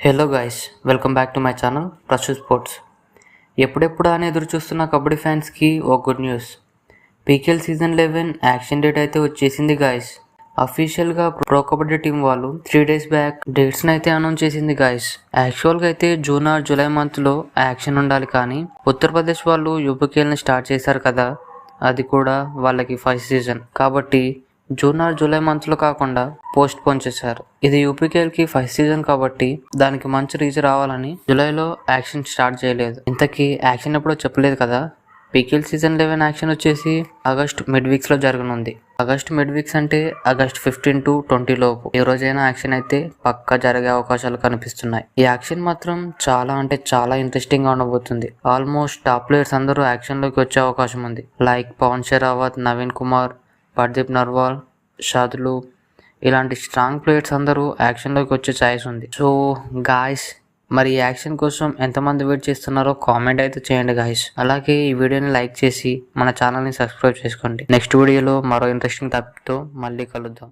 Hello guys welcome back to my channel Prasu sports ఎప్పుడెప్పుడు అని ఎదురు చూస్తున్న కబడ్డీ ఫ్యాన్స్కి ఓ good news. PKL season eleven auction date అయితే వచ్చేసింది గాయస్ అఫీషియల్గా ప్రో కబడ్డీ టీం వాళ్ళు త్రీ డేస్ బ్యాక్ డేట్స్ని అయితే అనౌన్స్ చేసింది గాయస్ యాక్చువల్గా అయితే జూన్ ఆర్ జూలై మంత్లో యాక్షన్ ఉండాలి కానీ ఉత్తరప్రదేశ్ వాళ్ళు యూపీకేఎల్ని స్టార్ట్ చేశారు కదా అది కూడా వాళ్ళకి ఫస్ట్ సీజన్ కాబట్టి జూన్ ఆర్ జూలై మంత్లో కాకుండా పోస్ట్ పోన్ చేశారు. ఇది యూపీకేఎల్కి ఫస్ట్ సీజన్ కాబట్టి దానికి మంచి రీచ్ రావాలని జూలైలో యాక్షన్ స్టార్ట్ చేయలేదు. ఇంతకీ యాక్షన్ ఎప్పుడో చెప్పలేదు కదా? పీకేఎల్ సీజన్ లెవెన్ యాక్షన్ వచ్చేసి ఆగస్ట్ మిడ్ వీక్స్లో జరగనుంది. ఆగస్ట్ మిడ్ వీక్స్ అంటే ఆగస్ట్ ఫిఫ్టీన్ టు ట్వంటీ లోపు. ఏ రోజైనా యాక్షన్ అయితే పక్కా జరిగే అవకాశాలు కనిపిస్తున్నాయి. ఈ యాక్షన్ మాత్రం చాలా అంటే చాలా ఇంట్రెస్టింగ్గా ఉండబోతుంది. ఆల్మోస్ట్ టాప్ ప్లేయర్స్ అందరూ యాక్షన్లోకి వచ్చే అవకాశం ఉంది. లైక్ పవన్ షెరావత్ నవీన్ కుమార్ పర్దీప్ నర్వాల్ షాదులు ఇలాంటి స్ట్రాంగ్ ప్లేయర్స్ అందరూ యాక్షన్లోకి వచ్చే ఛాయిస్ ఉంది. సో గాయస్ మరి యాక్షన్ కోసం ఎంతమంది వెయిట్ చేస్తున్నారో కామెంట్ అయితే చేయండి గాయస్ అలాగే ఈ వీడియోని లైక్ చేసి మన ఛానల్ని సబ్స్క్రైబ్ చేసుకోండి. నెక్స్ట్ వీడియోలో మరో ఇంట్రెస్టింగ్ టాపిక్తో మళ్ళీ కలుద్దాం.